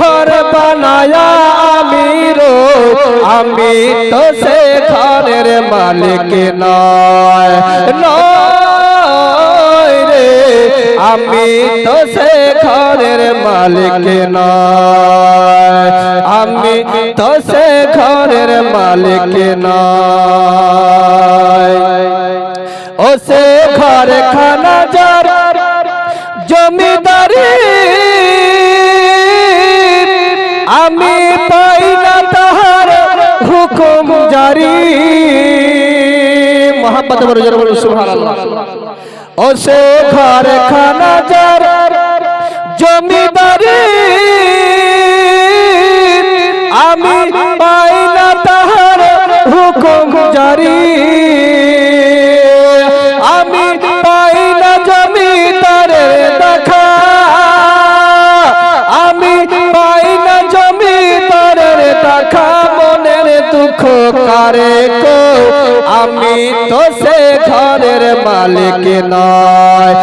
ঘর বানায়া আমি রো আমি তো সে ঘরের মালিক নয়। নয় রে, আমি তো সে ঘরের মালিক আমি তো সে ঘরের মালিক নয়। জারি। মোহাম্মদ বরজর বলে, সুবহানাল্লাহ। ও সে ঘর খানা জার জমিদারি, আমি পাই তাহার হুকুম জারি। কারে কো, আমি তো সে ঘরের মালিক নয়।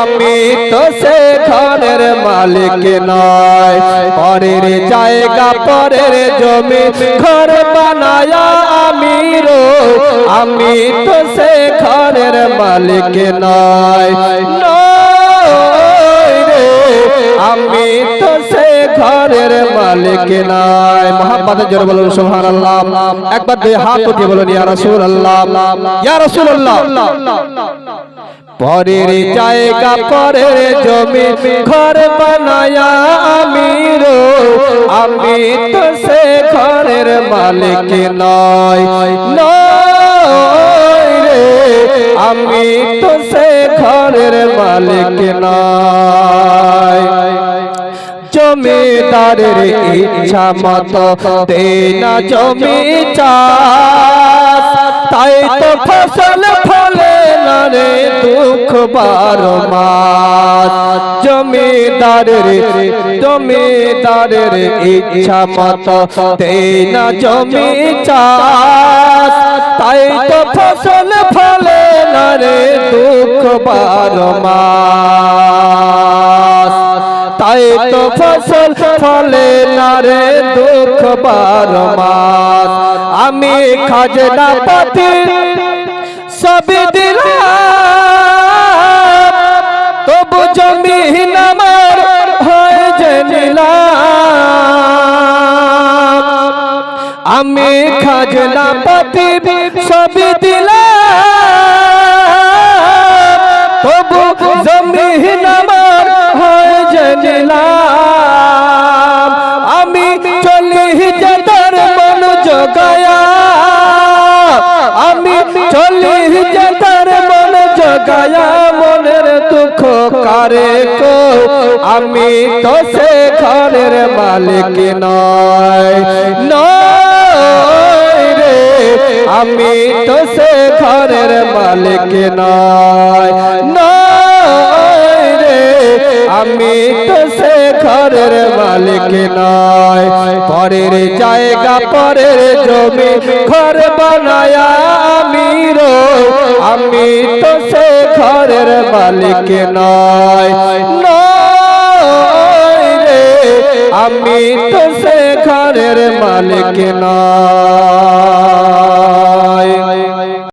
আমি তো সে ঘরের মালিক নয়। পরের জায়গা, পরের জমি, ঘর বানায়া আমি রো। আমি তো সে ঘরের মালিক নয়। আমি তো সে ঘরের মালিক নয় মোহাম্মদ জোর বলুন, সুবহানাল্লাহ। একবার পরের জায়গা পরের জমি ঘর বানায়া আমি রো আমি তো সে ঘরের মালিক নয় নয় রে, আমি তো সে ঘরের মালিক নয় জমিদারের ইচ্ছা মতো তেনা জমি চাষ। তাই তো ফসল ফলে না রে দুঃখ বারো মাস। জমিদারের জমিদারের ইচ্ছা মতো তেনা জমি চাষ। তাই তো ফসল ফলে না রে দুঃখ বারো মাস। ফলে না রে দুঃখ বারো মাস। আমি খাজনা পাতি সবই দিলাম। তবু জমিন আমার হয়ে যে আমি খাজনা পাতি সবই দিলাম। আমি তো সে ঘরের মালিক নয় নয় রে। আমি তো সে ঘরের মালিক নয় নয় রে। আমি তো সে ঘরের মালিক নয়। পরের জায়গা, পরের জমি ঘর বানায়া আমি তো সে ঘরের মালিক নয়। আমি তো সে ঘরের মালিক নয়।